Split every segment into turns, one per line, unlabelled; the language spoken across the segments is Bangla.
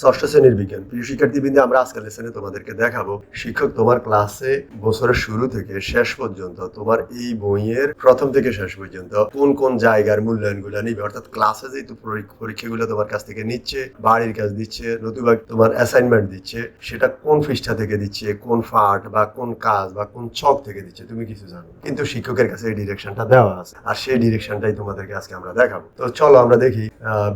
ষষ্ঠ শ্রেণির বিজ্ঞান। প্রিয় শিক্ষার্থীবৃন্দে, আমরা আজকের লেসনে তোমাদেরকে দেখাবো, শিক্ষক তোমার ক্লাসে বছরের শুরু থেকে শেষ পর্যন্ত, তোমার এই বইয়ের প্রথম থেকে শেষ পর্যন্ত কোন কোন জায়গার মূল্যায়নগুলো নিবে? অর্থাৎ ক্লাসে যেহেতু পরীক্ষাগুলো তোমার কাছ থেকে নিচ্ছে, বাড়ির কাজ দিচ্ছে, নতুবা তোমার অ্যাসাইনমেন্ট দিচ্ছে, সেটা কোন পৃষ্ঠা থেকে দিচ্ছে, কোন পার্ট বা কোন কাজ বা কোন ছক থেকে দিচ্ছে, তুমি কিছু জানো। কিন্তু শিক্ষকের কাছে এই ডিরেকশনটা দেওয়া আছে, আর সেই ডিরেকশনটাই তোমাদেরকে আজকে আমরা দেখাবো। তো চলো আমরা দেখি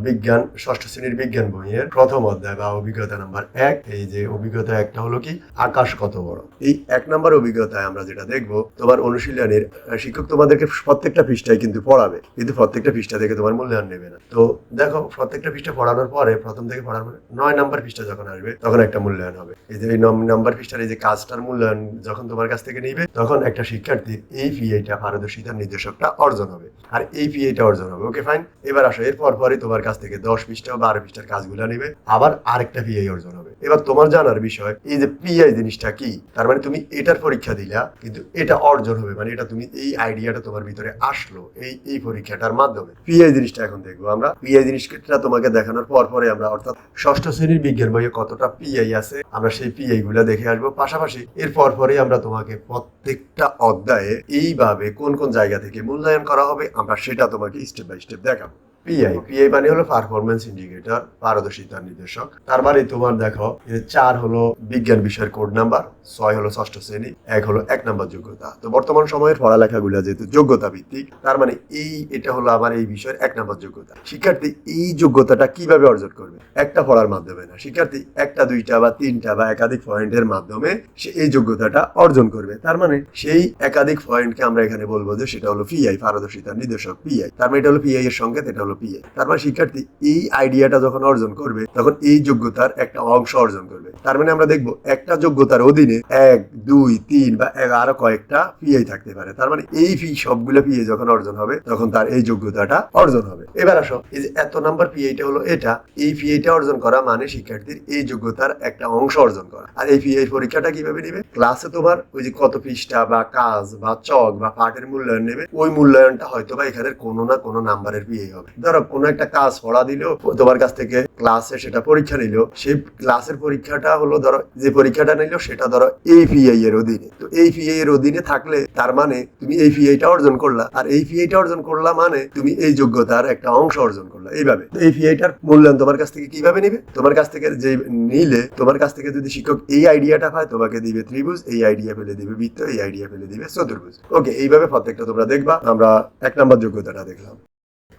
বিজ্ঞান, ষষ্ঠ শ্রেণির বিজ্ঞান বইয়ের প্রথম অধ্যায় বা অভিজ্ঞতা নাম্বার এক, এই যে অভিজ্ঞতা একটা হলো কি, আকাশ কত বড়? এই এক নাম্বার অভিজ্ঞতায় আমরা যেটা দেখব, তোমার অনুশীলনের শিক্ষক তোমাদেরকে প্রত্যেকটা পৃষ্ঠায় কিন্তু পড়াবে, কিন্তু প্রত্যেকটা পৃষ্ঠা থেকে তোমার মূল্যায়ন নেবে না। তো দেখো, প্রত্যেকটা পৃষ্ঠা পড়ানোর পরে প্রথম থেকে পড়ার পরে নয় নাম্বার পৃষ্ঠা যখন আসবে, তখন একটা মূল্যায়ন হবে। এই যে এই নম- নাম্বার পৃষ্ঠার এই যে কাজটার মূল্যায়ন যখন তোমার কাছ থেকে নিবে, তখন একটা শিক্ষার্থীর এই পিএইটা পারদর্শিতার নির্দেশকটা অর্জন হবে। আর এই পিএইটা অর্জন হবে ওকে ফাইন এবার আসো, এরপর পরে তোমার কাছ থেকে দশ পৃষ্ঠা বারো পৃষ্ঠার কাজগুলো নিবে। আবার আরেকটা পিআই অর্জন হবে। এবার তোমার জানার বিষয়, এই যে পিআই জিনিসটা কি? তার মানে তুমি এটার পরীক্ষা দিলা, কিন্তু এটা অর্জন হবে মানে এটা তুমি এই আইডিয়াটা তোমার ভিতরে আসলো, এই এই পরীক্ষাটার মাধ্যমে। পিআই জিনিসটা এখন দেখব আমরা। পিআই জিনিসটা তোমাকে দেখানোর পর পরে আমরা, অর্থাৎ ষষ্ঠ শ্রেণির বিজ্ঞান বইয়ে কতটা পিআই আছে, আমরা সেই পিআই গুলা দেখে আসব। পাশাপাশি এরপর পরে আমরা তোমাকে প্রত্যেকটা অধ্যায়ে এইভাবে কোন কোন জায়গা থেকে মূল্যায়ন করা হবে, আমরা সেটা তোমাকে স্টেপ বাই স্টেপ দেখাবো। পিআই পিআই মানে হলো পারফরমেন্স ইন্ডিকেটর পারদর্শিতার নির্দেশক। তার মানে তোমার দেখো চার হলো বিজ্ঞান বিষয়ের কোড নাম্বার ছয় হলো ষষ্ঠ শ্রেণি এক হলো এক নাম্বার যোগ্যতা। তো বর্তমান সময়ের পড়ালেখাগুলো যেহেতু যোগ্যতা ভিত্তিক তার মানে এই এটা হলো আমার এই বিষয়ের এক নাম্বার যোগ্যতা। শিক্ষার্থী এই যোগ্যতাটা কীভাবে অর্জন করবে? একটা পড়ার মাধ্যমে না। শিক্ষার্থী একটা দুইটা বা তিনটা বা একাধিক পয়েন্টের মাধ্যমে সে এই যোগ্যতাটা অর্জন করবে। তার মানে সেই একাধিক পয়েন্টকে আমরা এখানে বলব যে সেটা হলো পিআই পারদর্শিতার নির্দেশক পিআই তার মানে এটা হলো পিআই এর সঙ্গে এটা হলো পিআই তার মানে শিক্ষার্থী এই আইডিয়াটা যখন অর্জন করবে, তখন এই যোগ্যতার একটা অংশ অর্জন করবে। তার মানে আমরা দেখব একটা যোগ্যতার অধীনে এক, দুই, তিন বা এক, আরও কয়েকটা পিআই থাকতে পারে। তার মানে এই ফি সবগুলো পিআই যখন অর্জন হবে, তখন তার এই যোগ্যতাটা অর্জন হবে। এবার আসো, এই যে এত নাম্বার পিআইটা হলো এটা, এই পিআইটা অর্জন করা মানে শিক্ষার্থীর এই যোগ্যতার একটা অংশ অর্জন করা। আর এই পিআই পরীক্ষাটা কীভাবে নেবে? ক্লাসে তোমার ওই যে কত পৃষ্ঠা বা কাজ বা চক বা পাঠের মূল্যায়ন নেবে, ওই মূল্যায়নটা হয়তো বা এখানে কোনো না কোনো নাম্বারের পিআই হবে। ধরো, কোনো একটা কাজ পড়া দিল, তোমার কাছ থেকে ক্লাসে সেটা পরীক্ষা নিল। সেই ক্লাসের পরীক্ষাটা হলো ধরো, যে পরীক্ষাটা নিল সেটা ধরো এই পিআই এর অধীনে। তো এই পিআই এর অধীনে থাকলে তার মানে তুমি এই পিআইটা অর্জন করলা। আর এই পিআইটা অর্জন করলা মানে তুমি এই যোগ্যতার একটা অংশ অর্জন করলা, এইভাবে। এই পিআইটার মূল্যায়ন তোমার কাছ থেকে কীভাবে নিবে? তোমার কাছ থেকে যে নিলে, তোমার কাছ থেকে যদি শিক্ষক এই আইডিয়াটা পায়, তোমাকে দিবে ত্রিভুজ, এই আইডিয়া ফেলে দিবে বৃত্ত, এই আইডিয়া ফেলে দিবে চতুর্ভুজ। ওকে এইভাবে প্রত্যেকটা তোমরা দেখবা, আমরা এক নাম্বার যোগ্যতাটা দেখলাম।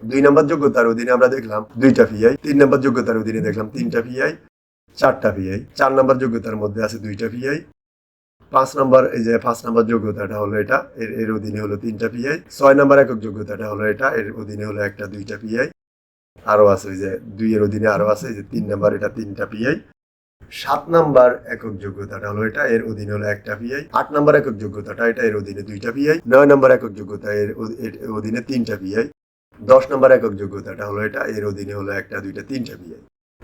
দুই নাম্বার যোগ্যতার অধীনে আমরা দেখলাম দুইটা পিআই তিন নাম্বার যোগ্যতার অধীনে দেখলাম তিনটা পিআই চারটা পিআই চার নাম্বার যোগ্যতার মধ্যে আছে দুইটা পিআই পাঁচ নাম্বার, এই যে পাঁচ নাম্বার যোগ্যতাটা হলো এটা, এর এর অধীনে হলো তিনটা পিআই ছয় নাম্বার একক যোগ্যতাটা হলো এটা, এর অধীনে হলো একটা দুইটা পিআই আরও আছে ওই যে দুই এর অধীনে আরও আছে যে তিন নাম্বার এটা তিনটা পিআই সাত নাম্বার একক যোগ্যতাটা হলো এটা, এর অধীনে হলো একটা পিআই আট নাম্বার একক যোগ্যতাটা এটা, এর অধীনে দুইটা পিআই নয় নাম্বার একক যোগ্যতা, এর অধীনে তিনটা পিআই দশ নম্বর একক যোগ্যতাটা হলো এটা, এর অধীনে হলো একটা, দুইটা, তিনটা পিআই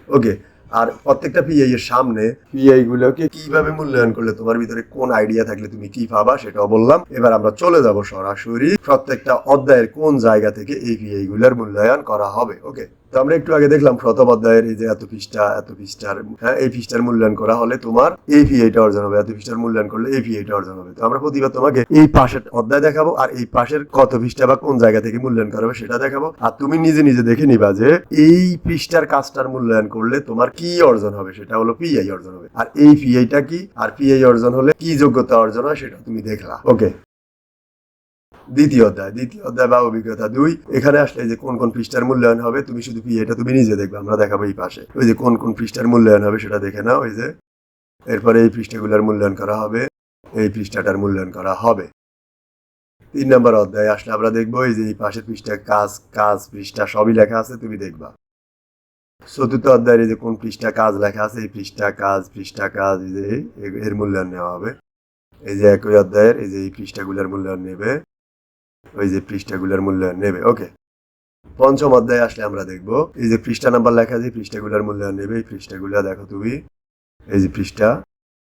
ওকে আর প্রত্যেকটা পিআই এর সামনে পিআই গুলোকে কীভাবে মূল্যায়ন করলে তোমার ভিতরে কোন আইডিয়া থাকলে তুমি কি পাবা সেটাও বললাম। এবার আমরা চলে যাব সরাসরি প্রত্যেকটা অধ্যায়ের কোন জায়গা থেকে এই পিআই গুলোর মূল্যায়ন করা হবে। ওকে তো আমরা একটু আগে দেখলাম প্রথম অধ্যায়ের এই যে এত পৃষ্ঠা, এত পৃষ্ঠার হ্যাঁ এই পৃষ্ঠার মূল্যায়ন করা হলে তোমার এই পিআইটা অর্জন হবে, এত পৃষ্ঠার মূল্যায়ন করলে এই পিআইটা অর্জন হবে। তো আমরা প্রতিবার তোমাকে এই পাশের অধ্যায় দেখাবো আর এই পাশের কত পৃষ্ঠা বা কোন জায়গা থেকে মূল্যায়ন করা হবে সেটা দেখাবো। আর তুমি নিজে নিজে দেখে নিবা যে এই পৃষ্ঠার কাজটার মূল্যায়ন করলে তোমার কি অর্জন হবে সেটা হলো পিআই অর্জন হবে। আর এই পিআইটা কি? আর পিআই অর্জন হলে কি যোগ্যতা অর্জন হয় সেটা তুমি দেখলা। ওকে দ্বিতীয় অধ্যায় দ্বিতীয় অধ্যায় বা অভিজ্ঞতা দুই, এখানে আসলে যে কোন কোন পৃষ্ঠার মূল্যায়ন হবে, তুমি শুধু পিএটা তুমি নিজে দেখবে, আমরা দেখাবো এই পাশে। ওই যে কোন কোন পৃষ্ঠার মূল্যায়ন হবে সেটা দেখে নাও, ওই যে। এরপরে এই পৃষ্ঠাগুলোর মূল্যায়ন করা হবে, এই পৃষ্ঠাটার মূল্যায়ন করা হবে। তিন নম্বর অধ্যায়, আসলে আমরা দেখব এই যে এই পাশের পৃষ্ঠা কাজ কাজ, পৃষ্ঠা, সবই লেখা আছে, তুমি দেখবা। চতুর্থ অধ্যায়ের যে কোন পৃষ্ঠা, কাজ লেখা আছে, এই পৃষ্ঠা, কাজ পৃষ্ঠা, কাজ, এই যে এর মূল্যায়ন নেওয়া হবে। এই যে একই অধ্যায়ের এই যে এই পৃষ্ঠাগুলোর মূল্যায়ন নেবে। ওই যে পৃষ্ঠাগুলোর মূল্যায়ন নেবে, ওকে। পঞ্চম অধ্যায়ে আসলে আমরা দেখব, এই যে পৃষ্ঠা নাম্বার লেখা এই পৃষ্ঠাগুলোর মূল্যায়ন নেবে, এই পৃষ্ঠাগুলো দেখো তুমি, এই যে পৃষ্ঠা,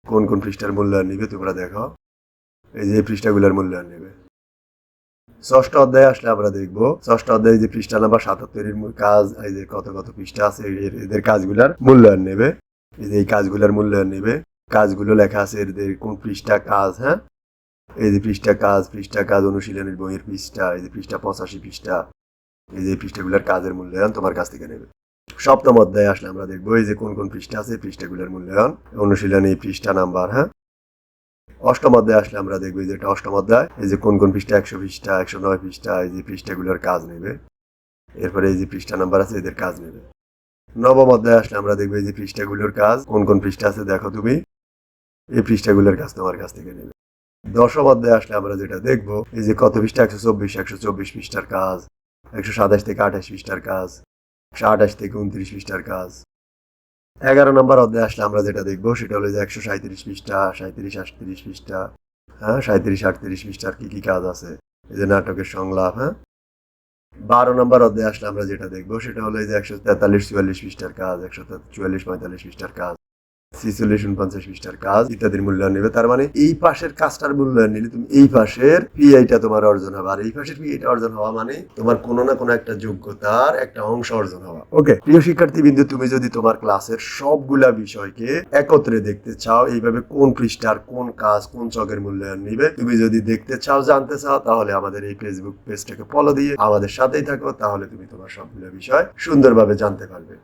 কোন কোন পৃষ্ঠার মূল্যায়ন নেবে তোমরা দেখো, এই যে পৃষ্ঠাগুলোর মূল্যায়ন নেবে। ষষ্ঠ অধ্যায়ে আসলে আমরা দেখব, ষষ্ঠ অধ্যায়ে যে পৃষ্ঠা নাম্বার সাতাত্তরের কাজ, এই যে কত কত পৃষ্ঠা আছে এদের কাজগুলার মূল্যায়ন নেবে, এই যে এই কাজগুলার মূল্যায়ন নেবে, কাজগুলো লেখা আছে এদের কোন পৃষ্ঠা কাজ হ্যাঁ? এই যে পৃষ্ঠা কাজ পৃষ্ঠা কাজ অনুশীলনের বইয়ের পৃষ্ঠা, এই যে পৃষ্ঠা পঁচাশি পৃষ্ঠা, এই যে পৃষ্ঠাগুলোর কাজের মূল্যায়ন তোমার কাছ থেকে নেবে। সপ্তম অধ্যায়ে আসলে আমরা দেখব এই যে কোন কোন পৃষ্ঠা আছে পৃষ্ঠাগুলোর মূল্যায়ন, অনুশীলন এই পৃষ্ঠা নাম্বার হ্যাঁ? অষ্টম অধ্যায়ে আসলে আমরা দেখব এই যে এটা অষ্টম অধ্যায়, এই যে কোন কোন পৃষ্ঠা একশো পৃষ্ঠা, একশো নয় পৃষ্ঠা, এই যে পৃষ্ঠাগুলোর কাজ নেবে। এরপরে এই যে পৃষ্ঠা নাম্বার আছে, এদের কাজ নেবে। নবম অধ্যায়ে আসলে আমরা দেখব এই যে পৃষ্ঠাগুলোর কাজ, কোন কোন পৃষ্ঠা আছে, দেখো তুমি। এই পৃষ্ঠাগুলোর কাজ তোমার কাছ থেকে নেবে। দশম অধ্যায়ে আসলে আমরা যেটা দেখব, এই যে কত পৃষ্ঠা? একশো চব্বিশ একশো চব্বিশ পৃষ্ঠার কাজ, একশো সাতাশ থেকে আঠাশ পৃষ্ঠার কাজ, একশো আঠাশ থেকে উনত্রিশ পৃষ্ঠার কাজ। এগারো নম্বর অধ্যায় আসলে আমরা যেটা দেখব, সেটা হলো যে একশো সাঁত্রিশ পৃষ্ঠা সাঁত্রিশ আটত্রিশ পৃষ্ঠা হ্যাঁ সাঁত্রিশ আটত্রিশ পৃষ্ঠার কি কি কাজ আছে? এই যে নাটকের সংলাপ হ্যাঁ? বারো নম্বর অধ্যায়ে আসলে আমরা যেটা দেখব, সেটা হলো এই যে একশো তেতাল্লিশ, চুয়াল্লিশ পৃষ্ঠার কাজ, একশো চুয়াল্লিশ, পঁয়তাল্লিশ পৃষ্ঠার কাজ। ছিচল্লিশ উনপঞ্চাশ পৃষ্ঠার কাজ ইত্যাদির মূল্যায়ন নেবে। তার মানে এই পাশের কাজটার মূল্যায়ন নিলে তুমি এই পাশের পিআইটা তোমার অর্জন হবে। আর এই পাশের পিআইটা অর্জন হওয়া মানে তোমার কোনো না কোনো একটা যোগ্যতার একটা অংশ অর্জন হওয়া। ওকে প্রিয় শিক্ষার্থী বিন্দু তুমি যদি তোমার ক্লাসের সবগুলা বিষয়কে একত্রে দেখতে চাও এইভাবে কোন পৃষ্ঠার কোন কাজ কোন চকের মূল্যায়ন নিবে তুমি যদি দেখতে চাও জানতে চাও তাহলে আমাদের এই ফেসবুক পেজটাকে ফলো দিয়ে আমাদের সাথেই থাকো তাহলে তুমি তোমার সবগুলো বিষয় সুন্দরভাবে জানতে পারবে।